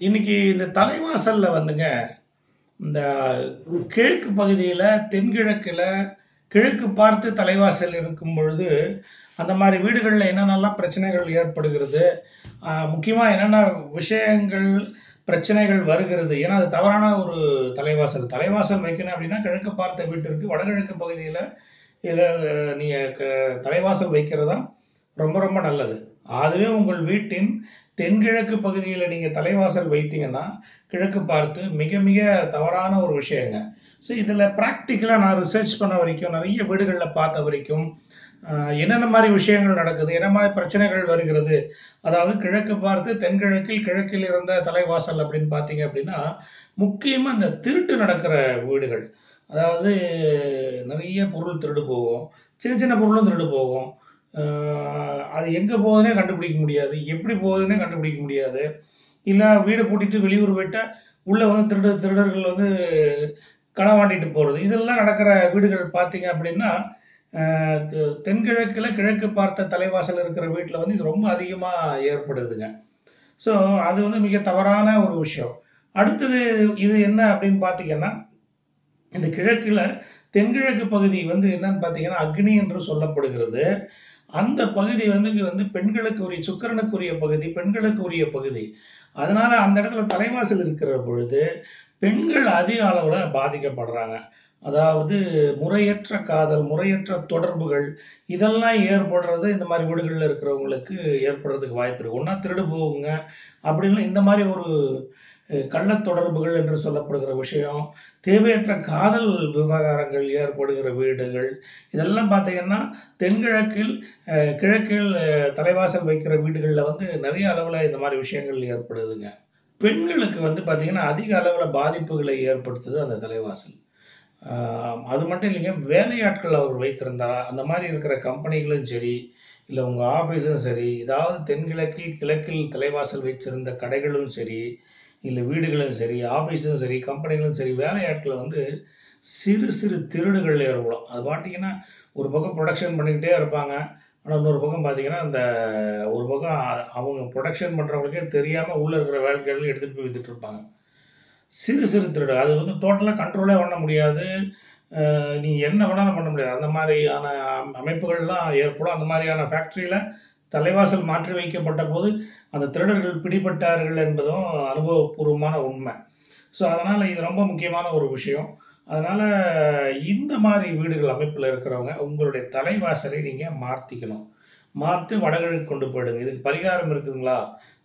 இன்னைக்கு இந்த தலைவாசல்ல வந்துங்க இந்த கிழக்கு பகுதியில தென்கிழக்குல கிழக்கு பார்த்து தலைவாசல் இருக்கும் பொழுது அந்த மாதிரி வீடுகளில் என்னென்னலாம் பிரச்சனைகள் ஏற்படுகிறது முக்கியமாக என்னென்ன விஷயங்கள் பிரச்சனைகள் வருகிறது ஏன்னா அது தவறான ஒரு தலைவாசல். தலைவாசல் வைக்கணும் அப்படின்னா கிழக்கு பார்த்த வீட்டிற்கு வடகிழக்கு பகுதியில் இதில் நீங்கள் க- தலைவாசல் வைக்கிறது தான் ரொம்ப ரொம்ப நல்லது. அதுவே உங்கள் வீட்டின் தென்கிழக்கு பகுதியில் நீங்கள் தலைவாசல் வைத்தீங்கன்னா கிழக்கு பார்த்து மிக மிக தவறான ஒரு விஷயங்க. ஸோ இதில் ப்ராக்டிக்கலாக நான் ரிசர்ச் பண்ண வரைக்கும் நிறைய வீடுகளில் பார்த்த வரைக்கும் என்னென்ன மாதிரி விஷயங்கள் நடக்குது என்ன மாதிரி பிரச்சனைகள் வருகிறது அதாவது கிழக்கு பார்த்து தென்கிழக்கில் கிழக்கில் இருந்த தலைவாசல் அப்படின்னு பார்த்தீங்க அப்படின்னா முக்கியமாக இந்த திருட்டு நடக்கிற வீடுகள். அதாவது நிறைய பொருள் திருடு போகும். சின்ன சின்ன பொருளும் திருடு போகும். அது எங்கே போகுதுன்னே கண்டுபிடிக்க முடியாது. எப்படி போகுதுன்னே கண்டுபிடிக்க முடியாது. இல்லை வீடு பூட்டிட்டு வெளியூர் போயிட்டா உள்ளே வந்து திருட திருடர்கள் வந்து களவாண்டிட்டு போகிறது இதெல்லாம் நடக்கிற வீடுகள் பார்த்தீங்க அப்படின்னா தென்கிழக்கில் கிழக்கு பார்த்த தலைவாசல் இருக்கிற வீட்டில் வந்து இது ரொம்ப அதிகமாக ஏற்படுதுங்க. ஸோ அது வந்து மிக தவறான ஒரு விஷயம். அடுத்தது இது என்ன அப்படின்னு பார்த்தீங்கன்னா இந்த கிழக்கில் தென்கிழக்கு பகுதி வந்து என்னன்னு பார்த்தீங்கன்னா அக்னி என்று சொல்லப்படுகிறது. அந்த பகுதி வந்து வந்து பெண்களுக்கு உரிய சுக்கரனுக்குரிய பகுதி பெண்களுக்கு உரிய பகுதி. அதனால அந்த இடத்துல தலைவாசல் இருக்கிற பொழுது பெண்கள் அதிக அளவில் பாதிக்கப்படுறாங்க. அதாவது முறையற்ற காதல் முறையற்ற தொடர்புகள் இதெல்லாம் ஏற்படுறது இந்த மாதிரி வீடுகளில் இருக்கிறவங்களுக்கு ஏற்படுறதுக்கு வாய்ப்பு இருக்கு. ஒன்றா திருடு போகுங்க அப்படின்னு இந்த மாதிரி ஒரு கள்ள தொடர்புகள் என்று சொல்லப்படுகிற விஷயம் தேவையற்ற காதல் விவகாரங்கள் ஏற்படுகிற வீடுகள் இதெல்லாம் பார்த்தீங்கன்னா தென்கிழக்கில் கிழக்கில் தலைவாசல் வைக்கிற வீடுகளில் வந்து நிறைய அளவில் இந்த மாதிரி விஷயங்கள் ஏற்படுதுங்க. பெண்களுக்கு வந்து பார்த்தீங்கன்னா அதிக அளவில் பாதிப்புகளை ஏற்படுத்துது அந்த தலைவாசல். அது மட்டும் இல்லைங்க வேலையாட்கள் அவர் வைத்திருந்தா அந்த மாதிரி இருக்கிற கம்பெனிகளும் சரி இல்லை உங்கள் ஆஃபீஸும் சரி ஏதாவது தென்கிழக்கில் கிழக்கில் தலைவாசல் வச்சிருந்த கடைகளும் சரி இல்லை வீடுகளும் சரி ஆஃபீஸும் சரி கம்பெனிகளும் சரி வேலையாட்கள் வந்து சிறு சிறு திருடுகள் ஏற்படும் அது பார்த்தீங்கன்னா ஒரு பக்கம் ப்ரொடக்ஷன் பண்ணிக்கிட்டே இருப்பாங்க. ஆனால் இன்னொரு பக்கம் பார்த்தீங்கன்னா அந்த ஒரு பக்கம் அவங்க ப்ரொடக்ஷன் பண்ணுறவங்களுக்கே தெரியாமல் உள்ளே இருக்கிற வேலைகள் எடுத்துகிட்டு போய் வித்துட்டு இருப்பாங்க. சிறு சிறு திருடு அது வந்து டோட்டலாக கண்ட்ரோலே பண்ண முடியாது. நீங்கள் நீ என்ன வேணாலும் பண்ண முடியாது. அந்த மாதிரியான அமைப்புகள்லாம் ஏற்படும். அந்த மாதிரியான ஃபேக்ட்ரியில் தலைவாசல் மாற்றி வைக்கப்பட்ட போது அந்த திருடர்கள் பிடிபட்டார்கள் என்பதும் அனுபவபூர்வமான உண்மை. ஸோ அதனால் இது ரொம்ப முக்கியமான ஒரு விஷயம். அதனால் இந்த மாதிரி வீடுகள் அமைப்பில் இருக்கிறவங்க உங்களுடைய தலைவாசலை நீங்கள் மாற்றிக்கணும் மாற்றி வடகிழக்கு கொண்டு போயிடுங்க. இதுக்கு பரிகாரம் இருக்குதுங்களா?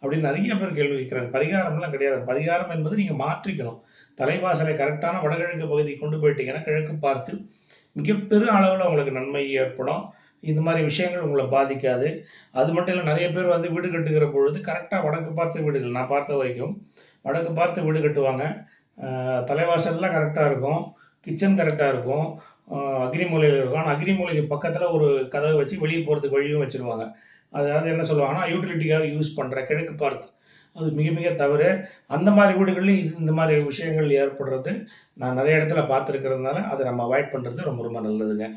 அப்படின்னு நிறைய பேர் கேள்வி வைக்கிறாங்க பரிகாரம்லாம் கிடையாது. பரிகாரம் என்பது நீங்கள் மாற்றிக்கணும். தலைவாசலை கரெக்டான வடகிழக்கு பகுதிக்கு கொண்டு போயிட்டீங்கன்னா கிழக்கு பார்த்து மிகப்பெரு அளவில் உங்களுக்கு நன்மை ஏற்படும். இந்த மாதிரி விஷயங்கள் உங்களை பாதிக்காது. அது மட்டும் இல்லை நிறைய பேர் வந்து வீடு கட்டுகிற பொழுது கரெக்டாக வடக்கு பார்த்து வீடுகள் நான் பார்த்த வரைக்கும் வடக்கு பார்த்து வீடு கட்டுவாங்க. தலைவாசல்லாம் கரெக்டாக இருக்கும். கிச்சன் கரெக்டாக இருக்கும். ஆஹ் அக்னி மூலையில் இருக்கும். ஆனால் அக்னி மூலைக்கு பக்கத்தில் ஒரு கதவை வச்சு வெளியே போகிறதுக்கு வழியும் வச்சுருவாங்க. அதாவது என்ன சொல்லுவாங்கன்னா யூட்டிலிட்டிக்காக யூஸ் பண்ணுற கிழக்கு பார்த்து. அது மிக மிக தவறு. அந்த மாதிரி வீடுகள்லையும் இது இந்த மாதிரி விஷயங்கள் ஏற்படுறது நான் நிறைய இடத்துல பார்த்துருக்கிறதுனால அதை நம்ம அவாய்ட் பண்ணுறது ரொம்ப ரொம்ப நல்லதுங்க.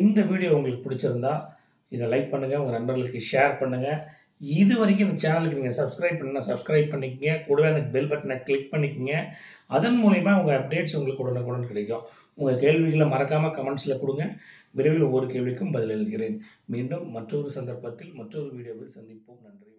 இந்த வீடியோ உங்களுக்கு பிடிச்சிருந்தா இதை லைக் பண்ணுங்கள் உங்கள் நண்பர்களுக்கு ஷேர் பண்ணுங்கள் இது வரைக்கும் இந்த சேனலுக்கு நீங்கள் சப்ஸ்கிரைப் பண்ணால் சப்ஸ்கிரைப் பண்ணிக்கங்க. கூடவே அந்த பெல் பட்டனை கிளிக் பண்ணிக்கங்க. அதன் மூலயமா உங்கள் அப்டேட்ஸ் உங்களுக்கு உடனுக்குடன் கிடைக்கும். உங்கள் கேள்விகளை மறக்காமல் கமெண்ட்ஸில் கொடுங்க. விரைவில் ஒவ்வொரு கேள்விக்கும் பதிலளிக்கிறேன். மீண்டும் மற்றொரு சந்தர்ப்பத்தில் மற்றொரு வீடியோவில் சந்திப்போம். நன்றி